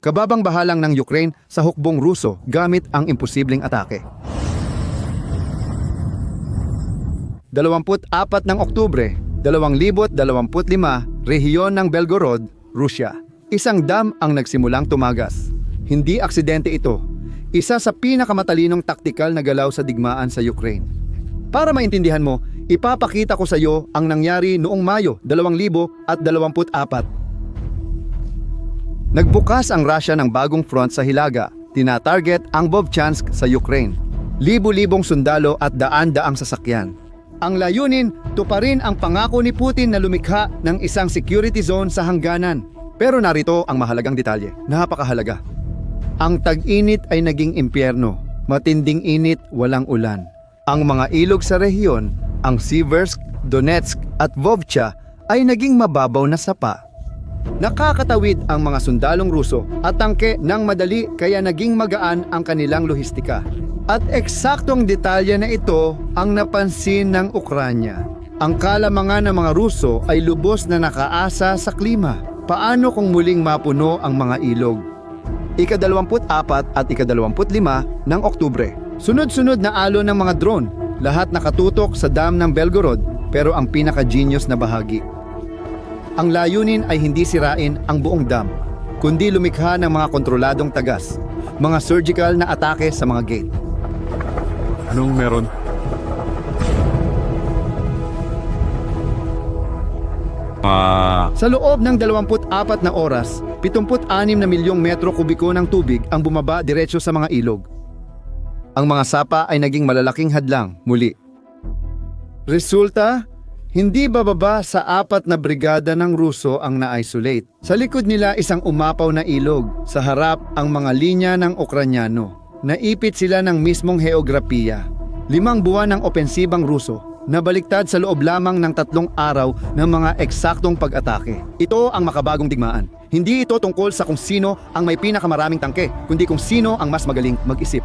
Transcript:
Kababang bahalang ng Ukraine sa hukbong Ruso gamit ang imposibleng atake. 24 ng Oktubre, 2025, rehiyon ng Belgorod, Rusya. Isang dam ang nagsimulang tumagas. Hindi aksidente ito. Isa sa pinakamatalinong taktikal na galaw sa digmaan sa Ukraine. Para maintindihan mo, ipapakita ko sa iyo ang nangyari noong Mayo 2024. Nagbukas ang Russia ng bagong front sa Hilaga, tinatarget ang Vovchansk sa Ukraine. Libo-libong sundalo at daan-daang sasakyan. Ang layunin, tuparin ang pangako ni Putin na lumikha ng isang security zone sa hangganan. Pero narito ang mahalagang detalye, napakahalaga. Ang tag-init ay naging impyerno, matinding init, walang ulan. Ang mga ilog sa rehiyon, ang Siversk, Donetsk at Vovcha ay naging mababaw na sapa. Nakakatawid ang mga sundalong Ruso at tangke ng madali kaya naging magaan ang kanilang lohistika. At eksaktong detalye na ito ang napansin ng Ukranya. Ang kalamangan ng mga Ruso ay lubos na nakaasa sa klima. Paano kung muling mapuno ang mga ilog? Ika-24 at ika-25 ng Oktubre. Sunod-sunod na alon ng mga drone, lahat nakatutok sa dam ng Belgorod pero ang pinaka-genius na bahagi. Ang layunin ay hindi sirain ang buong dam, kundi lumikha ng mga kontroladong tagas, mga surgical na atake sa mga gate. Anong meron? Ah, Sa loob ng 24 na oras, 76 na milyong metro kubiko ng tubig ang bumaba diretso sa mga ilog. Ang mga sapa ay naging malalaking hadlang muli. Resulta, hindi bababa sa apat na brigada ng Ruso ang na-isolate. Sa likod nila isang umapaw na ilog, sa harap ang mga linya ng Ukranyano. Naipit sila ng mismong heograpiya. Limang buwan ng opensibang Ruso, nabaliktad sa loob lamang ng tatlong araw ng mga eksaktong pag-atake. Ito ang makabagong digmaan. Hindi ito tungkol sa kung sino ang may pinakamaraming tangke, kundi kung sino ang mas magaling mag-isip.